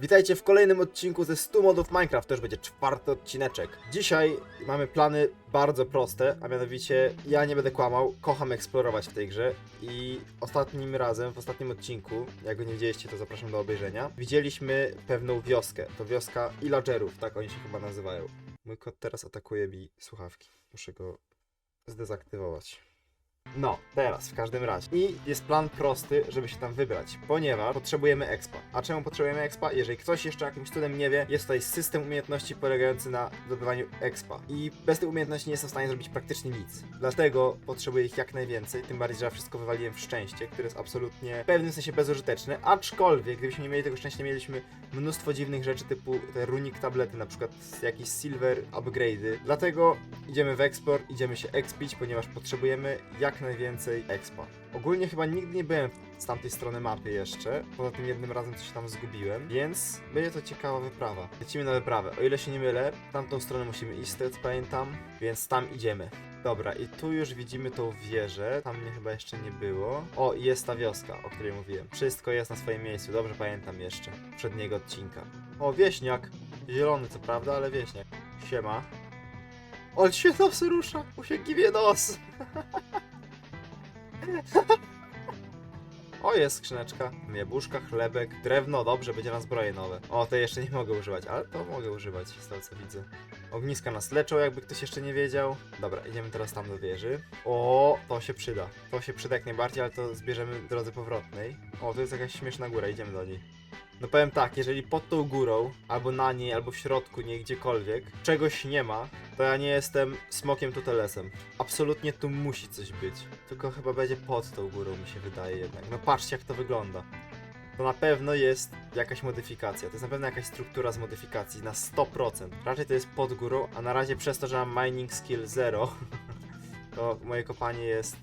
Witajcie w kolejnym odcinku ze 100 modów Minecraft, to już będzie czwarty odcineczek. Dzisiaj mamy plany bardzo proste, a mianowicie ja nie będę kłamał, kocham eksplorować w tej grze i ostatnim razem, w ostatnim odcinku, jak go nie widzieliście, to zapraszam do obejrzenia, widzieliśmy pewną wioskę. To wioska Illagerów, tak oni się chyba nazywają. Mój kot teraz atakuje mi słuchawki. Muszę go zdezaktywować. No, teraz w każdym razie. I jest plan prosty, żeby się tam wybrać, ponieważ potrzebujemy expa. A czemu potrzebujemy expa? Jeżeli ktoś jeszcze jakimś cudem nie wie, jest tutaj system umiejętności polegający na zdobywaniu expa. I bez tych umiejętności nie jestem w stanie zrobić praktycznie nic. Dlatego potrzebuję ich jak najwięcej, tym bardziej, że ja wszystko wywaliłem w szczęście, które jest absolutnie w pewnym sensie bezużyteczne, aczkolwiek gdybyśmy nie mieli tego szczęścia, mieliśmy mnóstwo dziwnych rzeczy typu te runik tablety, na przykład jakieś silver upgrade'y. Dlatego idziemy w explore, idziemy się expić, ponieważ potrzebujemy jak najwięcej expa. Ogólnie chyba nigdy nie byłem z tamtej strony mapy jeszcze, poza tym jednym razem coś tam zgubiłem, więc będzie to ciekawa wyprawa. Lecimy na wyprawę. O ile się nie mylę, tamtą stronę musimy iść, co pamiętam, więc tam idziemy. Dobra, i tu już widzimy tą wieżę, tam mnie chyba jeszcze nie było. O, i jest ta wioska, o której mówiłem. Wszystko jest na swoim miejscu, dobrze pamiętam jeszcze, poprzedniego odcinka. O, wieśniak! Zielony co prawda, ale wieśniak. Siema. On się nos rusza, mu się giwie nos. O, jest skrzyneczka. Jabłuszka, chlebek, drewno, dobrze, będzie na zbroje nowe. O, te jeszcze nie mogę używać, ale to mogę używać, z tego co widzę. Ogniska nas leczą, jakby ktoś jeszcze nie wiedział. Dobra, idziemy teraz tam do wieży. O, to się przyda. To się przyda jak najbardziej, ale to zbierzemy drodze powrotnej. O, to jest jakaś śmieszna góra, idziemy do niej. No powiem tak, jeżeli pod tą górą, albo na niej, albo w środku, nie gdziekolwiek, czegoś nie ma, to ja nie jestem smokiem tutelesem. Absolutnie tu musi coś być. Tylko chyba będzie pod tą górą, mi się wydaje jednak. No patrzcie jak to wygląda. To na pewno jest jakaś modyfikacja. To jest na pewno jakaś struktura z modyfikacji na 100%. Raczej to jest pod górą, a na razie przez to, że mam mining skill 0, to moje kopanie jest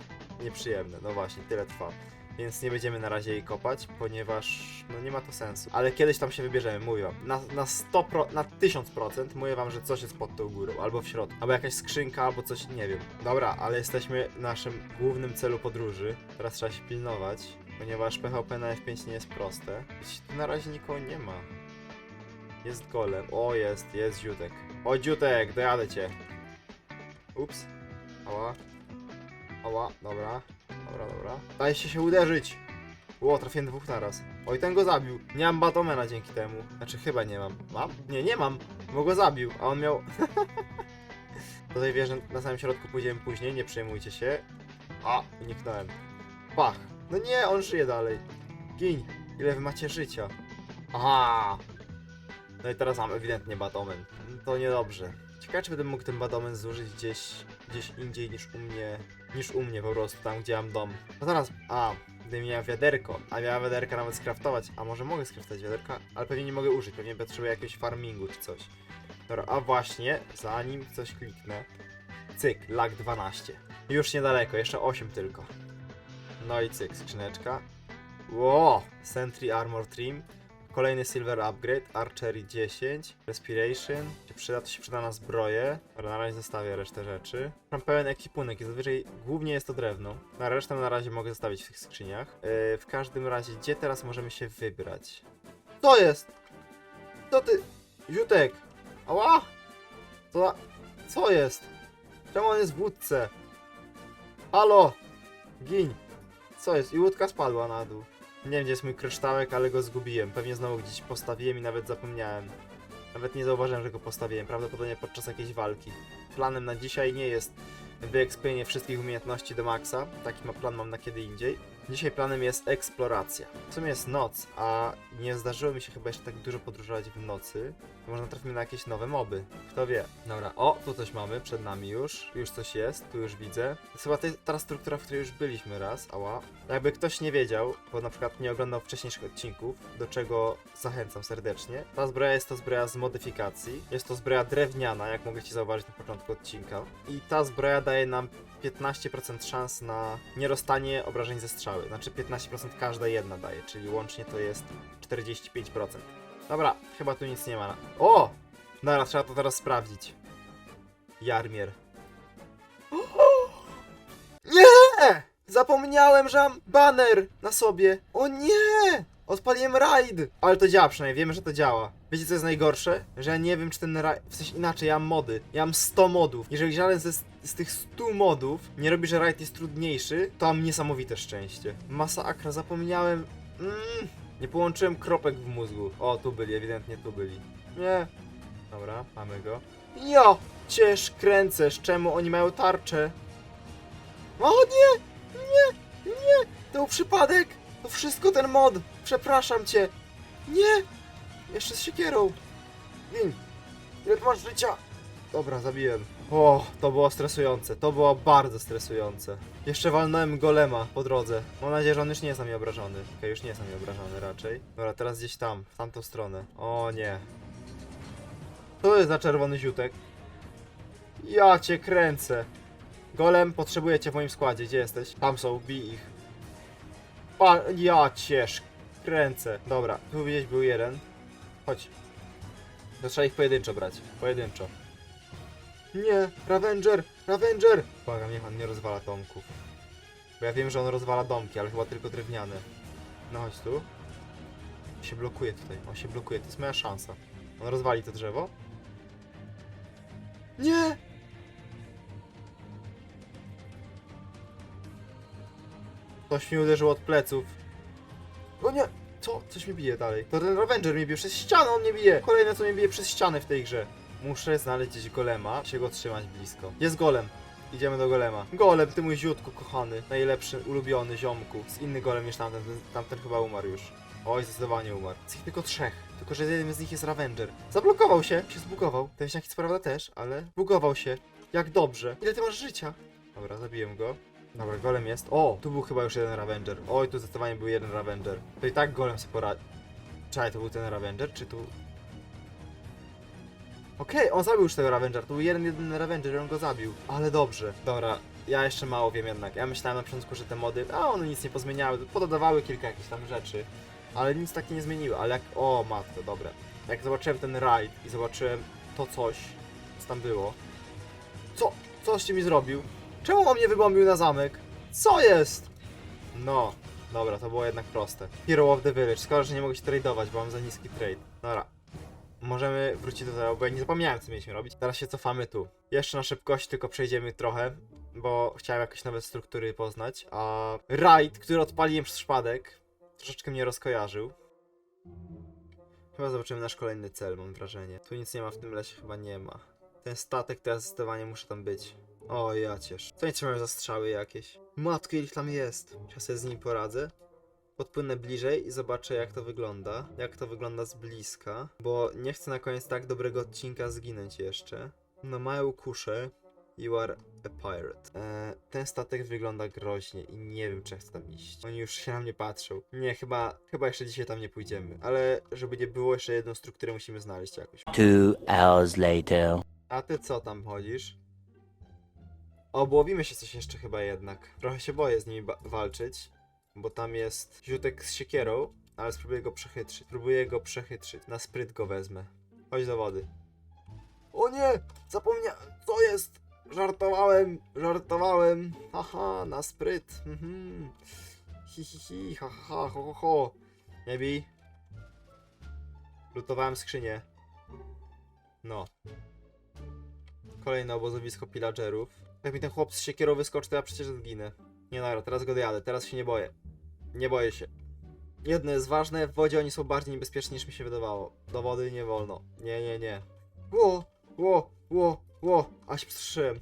nieprzyjemne. No właśnie, tyle trwa. Więc nie będziemy na razie jej kopać, ponieważ no nie ma to sensu. Ale kiedyś tam się wybierzemy, mówię wam. Na, na 100%, pro, na 1000% mówię wam, że coś jest pod tą górą, albo w środku. Albo jakaś skrzynka, albo coś, nie wiem. Dobra, ale jesteśmy w naszym głównym celu podróży. Teraz trzeba się pilnować, ponieważ PHP na F5 nie jest proste. Tu na razie nikogo nie ma. Jest golem. O, jest, jest dziutek. O, dziutek, dojadę cię. Ups. Ała. Ała, dobra. Dobra, dobra. Daj się uderzyć. Ło, trafiłem dwóch naraz. Oj, ten go zabił. Nie mam Batomena dzięki temu. Znaczy, chyba nie mam. Mam? Nie, nie mam. Bo go zabił, a on miał... Do tej wieży na samym środku pójdziemy później, nie przejmujcie się. A, uniknąłem. Pach. No nie, on żyje dalej. Gin. Ile wy macie życia? Aha. No i teraz mam ewidentnie Batomen. To niedobrze. Ciekawe, czy będę mógł ten Badomen zużyć gdzieś, gdzieś indziej niż u mnie, niż u mnie po prostu, tam gdzie mam dom. No teraz, a, gdybym miał wiaderko, a miała wiaderka nawet skraftować, a może mogę skraftować wiaderka, ale pewnie nie mogę użyć, pewnie potrzebuję jakiegoś farmingu czy coś. Dobra, a właśnie, zanim coś kliknę, cyk, lag 12. Już niedaleko, jeszcze 8 tylko. No i cyk, skrzyneczka. Ło, Sentry Armor Trim. Kolejny Silver Upgrade, Archery 10, Respiration. Przyda, to się przyda na zbroję. Dobra, na razie zostawię resztę rzeczy. Mam pełen ekwipunek zazwyczaj głównie jest to drewno. Na resztę na razie mogę zostawić w tych skrzyniach. Yy, w każdym razie, gdzie teraz możemy się wybrać? Co jest? Co ty? Ziutek! Ała! Co? Co jest? Czemu on jest w łódce? Halo! Gin! Co jest? I łódka spadła na dół. Nie wiem, gdzie jest mój kryształek, ale go zgubiłem. Pewnie znowu gdzieś postawiłem i nawet zapomniałem. Nawet nie zauważyłem, że go postawiłem. Prawdopodobnie podczas jakiejś walki. Planem na dzisiaj nie jest wyekspienie wszystkich umiejętności do maksa. Taki ma plan mam na kiedy indziej. Dzisiaj planem jest eksploracja. W sumie jest noc, a nie zdarzyło mi się chyba jeszcze tak dużo podróżować w nocy. Może trafimy na jakieś nowe moby. Kto wie. Dobra, o, tu coś mamy przed nami już. Już coś jest, tu już widzę. To jest chyba ta struktura, w której już byliśmy raz. Ała. Jakby ktoś nie wiedział, bo na przykład nie oglądał wcześniejszych odcinków, do czego zachęcam serdecznie. Ta zbroja jest to zbroja z modyfikacji. Jest to zbroja drewniana, jak mogliście zauważyć na początku odcinka. I ta zbroja daje nam 15% szans na nierozstanie obrażeń ze strzały. Znaczy 15% każda jedna daje, czyli łącznie to jest 45%. Dobra, chyba tu nic nie ma. O! Dobra, trzeba to teraz sprawdzić. Jarmier. Nie! Zapomniałem, że mam baner na sobie. O nie! Odpaliłem raid! Ale to działa przynajmniej, wiemy, że to działa. Wiecie co jest najgorsze? Że ja nie wiem, czy ten raid... W sensie inaczej, ja mam mody. Ja mam 100 modów. Jeżeli żaden ze, z tych 100 modów nie robi, że raid jest trudniejszy, to mam niesamowite szczęście. Masakra, zapomniałem... Mm, nie połączyłem kropek w mózgu. O, tu byli, ewidentnie tu byli. Nie. Dobra, mamy go. Ja cię kręcesz, czemu oni mają tarczę? O nie! Nie! Nie! To był przypadek! To wszystko ten mod! Przepraszam cię! Nie! Jeszcze z siekierą! Win! Ile masz życia? Dobra, zabiłem. O, to było stresujące. To było bardzo stresujące. Jeszcze walnąłem golema po drodze. Mam nadzieję, że on już nie jest na mnie obrażony. Okej, już nie jest na mnie obrażony raczej. Dobra, teraz gdzieś tam, w tamtą stronę. O nie. Co to jest za czerwony ziutek? Ja cię kręcę. Golem, potrzebuję cię w moim składzie. Gdzie jesteś? Tam są, bij ich. Pa, ja cię kręcę. Dobra, tu gdzieś był jeden. Chodź. To trzeba ich pojedynczo brać. Pojedynczo. Nie, Ravenger, Ravenger! Błagam, niech on nie rozwala domków. Bo ja wiem, że on rozwala domki, ale chyba tylko drewniane. No chodź tu. On się blokuje tutaj, on się blokuje, to jest moja szansa. On rozwali to drzewo? Nie! Coś mi uderzyło od pleców. O nie! Co? Coś mi bije dalej. To ten Ravenger mnie bije przez ścianę, on mnie bije! Kolejne co mnie bije przez ścianę w tej grze. Muszę znaleźć golema, się go trzymać blisko. Jest golem. Idziemy do golema. Golem, ty mój ziutku kochany. Najlepszy, ulubiony ziomku. Z inny golem niż tamten. Tamten chyba umarł już. Oj, zdecydowanie umarł. Z ich tylko trzech. Tylko, że jeden z nich jest Ravenger. Zablokował się, się zbugował. Ten wisiaki co prawda też, ale bugował się. Jak dobrze. Ile ty masz życia? Dobra, zabiłem go. Dobra, golem jest. O, tu był chyba już jeden Ravenger. Oj, tu zdecydowanie był jeden Ravenger. To i tak golem sobie poradzi. Czekaj, to był ten Ravenger, czy tu... Okej, on zabił już tego Ravenger. To był jeden, jeden Ravenger i on go zabił. Ale dobrze. Dobra, ja jeszcze mało wiem jednak. Ja myślałem na początku, że te mody, a one nic nie pozmieniały. Pododawały kilka jakichś tam rzeczy. Ale nic tak nie zmieniły. Ale jak... O, matko, dobre. Jak zobaczyłem ten raid i zobaczyłem to coś, co tam było. Co? Coście mi zrobił? Czemu on mnie wybombił na zamek? Co jest? No, dobra, to było jednak proste. Hero of the Village. Szkoda, że nie mogę się tradeować, bo mam za niski trade. Dobra. Możemy wrócić do tego, bo ja nie zapomniałem, co mieliśmy robić. Teraz się cofamy tu. Jeszcze na szybkość tylko przejdziemy trochę, bo chciałem jakieś nowe struktury poznać. A raid, który odpaliłem przez przypadek, troszeczkę mnie rozkojarzył. Chyba zobaczymy nasz kolejny cel, mam wrażenie. Tu nic nie ma w tym lesie, chyba nie ma. Ten statek teraz zdecydowanie muszę tam być. O, ja ciesz. Co nie trzymają za strzały jakieś? Matko, ile tam jest. Ja sobie z nimi poradzę. Podpłynę bliżej i zobaczę jak to wygląda. Jak to wygląda z bliska. Bo nie chcę na koniec tak dobrego odcinka zginąć jeszcze. No mają kuszę. You are a pirate. Eee, ten statek wygląda groźnie i nie wiem czy chcę tam iść. Oni już się na mnie patrzą. Nie, chyba, chyba jeszcze dzisiaj tam nie pójdziemy. Ale żeby nie było, jeszcze jedną strukturę musimy znaleźć jakoś. Two hours later. A ty co tam chodzisz? Obłowimy się coś jeszcze chyba jednak. Trochę się boję z nimi walczyć, bo tam jest ziutek z siekierą, ale spróbuję go przechytrzyć. Spróbuję go przechytrzyć. Na spryt go wezmę. Chodź do wody. O nie! Zapomniałem! Co jest? Żartowałem! Żartowałem! Haha, na spryt. Mhm. Hi hi hi, ha ha ho ho ho. Nie bij. Lutowałem skrzynię. No. Kolejne obozowisko pillagerów. Jak mi ten chłop z siekierą wyskoczy, to ja przecież zginę. Nie dobra, teraz go dojadę, teraz się nie boję. Nie boję się. Jedno jest ważne, w wodzie oni są bardziej niebezpieczni niż mi się wydawało. Do wody nie wolno. Nie, nie, nie. Ło, ło, ło, ło, aż pstrzyłem.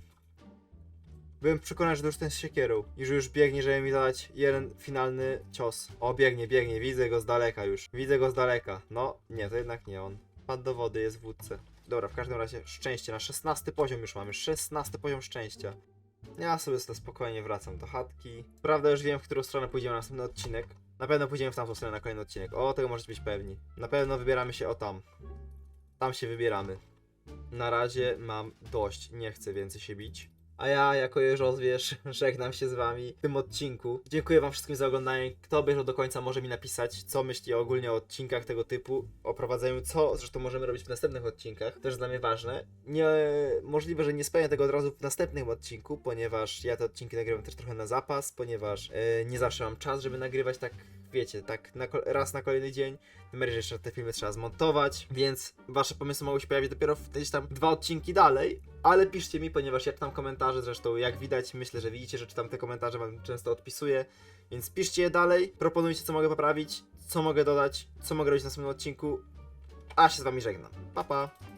Byłem przekonany, że to już ten z siekierą i że już biegnie, żeby mi zadać jeden finalny cios. O, biegnie, biegnie, widzę go z daleka już. Widzę go z daleka. No, nie, to jednak nie on. Padł do wody, jest w wódce. Dobra, w każdym razie szczęście, na 16 poziom już mamy, 16 poziom szczęścia. Ja sobie to spokojnie wracam do chatki. Prawda, już wiem, w którą stronę pójdziemy na następny odcinek. Na pewno pójdziemy w tamtą stronę na kolejny odcinek. O, tego możecie być pewni. Na pewno wybieramy się o tam. Tam się wybieramy. Na razie mam dość, nie chcę więcej się bić. A ja, jako Jeżozwierz, żegnam się z wami w tym odcinku. Dziękuję wam wszystkim za oglądanie. Kto obejrzał do końca może mi napisać, co myśli ogólnie o odcinkach tego typu, o prowadzeniu, co zresztą możemy robić w następnych odcinkach. Jest dla mnie ważne. Nie, możliwe, że nie spełnię tego od razu w następnym odcinku, ponieważ ja te odcinki nagrywam też trochę na zapas, ponieważ e, nie zawsze mam czas, żeby nagrywać tak wiecie, tak na, raz na kolejny dzień. Bardziej, że jeszcze te filmy trzeba zmontować, więc wasze pomysły mogą się pojawić dopiero w gdzieś tam dwa odcinki dalej, ale piszcie mi, ponieważ ja czytam komentarze, zresztą jak widać, myślę, że widzicie, że czytam te komentarze, wam często odpisuję, więc piszcie je dalej, proponujcie co mogę poprawić, co mogę dodać, co mogę robić w następnym odcinku, a się z wami żegnam. Pa pa!